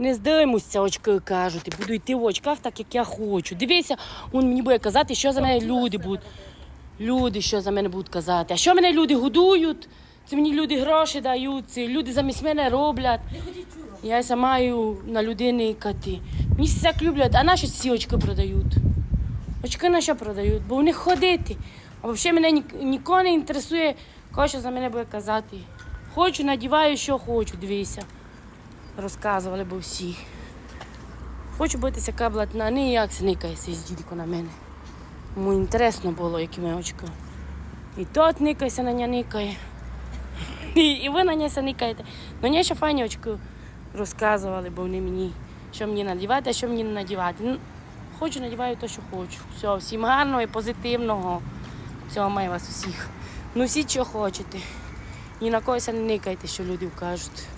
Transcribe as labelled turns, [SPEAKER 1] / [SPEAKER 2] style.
[SPEAKER 1] Не здимуся, очки кажуть. і Буду йти в очках так, як я хочу. Дивися, він мені буде казати, що за мене люди будуть. Люди, що за мене будуть казати. А що мене люди годують? Це мені люди гроші дають, це люди замість мене роблять. Я сама маю на людини кати. Мені всі так люблять, а наші ці очки продають. Очки на що продають? Бо в них ходити. А взагалі мене ні, нікого не інтересує, кого що за мене буде казати. Хочу, надіваю, що хочу, дивися. Розказували бо всі. Хочу битися каблатна, ніяк се никайся з дідько на мене. Йому інтересно було, які мої очки. І тот никайся на ня никає. І, і ви на се никаєте. Ну, мені ще файні очки розказували, бо вони мені, що мені надівати, а що мені не надівати. Ну, хочу, надіваю те, що хочу. Все, всім гарного і позитивного. Цього маю вас усіх. Ну, всі, що хочете. Ні на когось не никайте, що люди кажуть.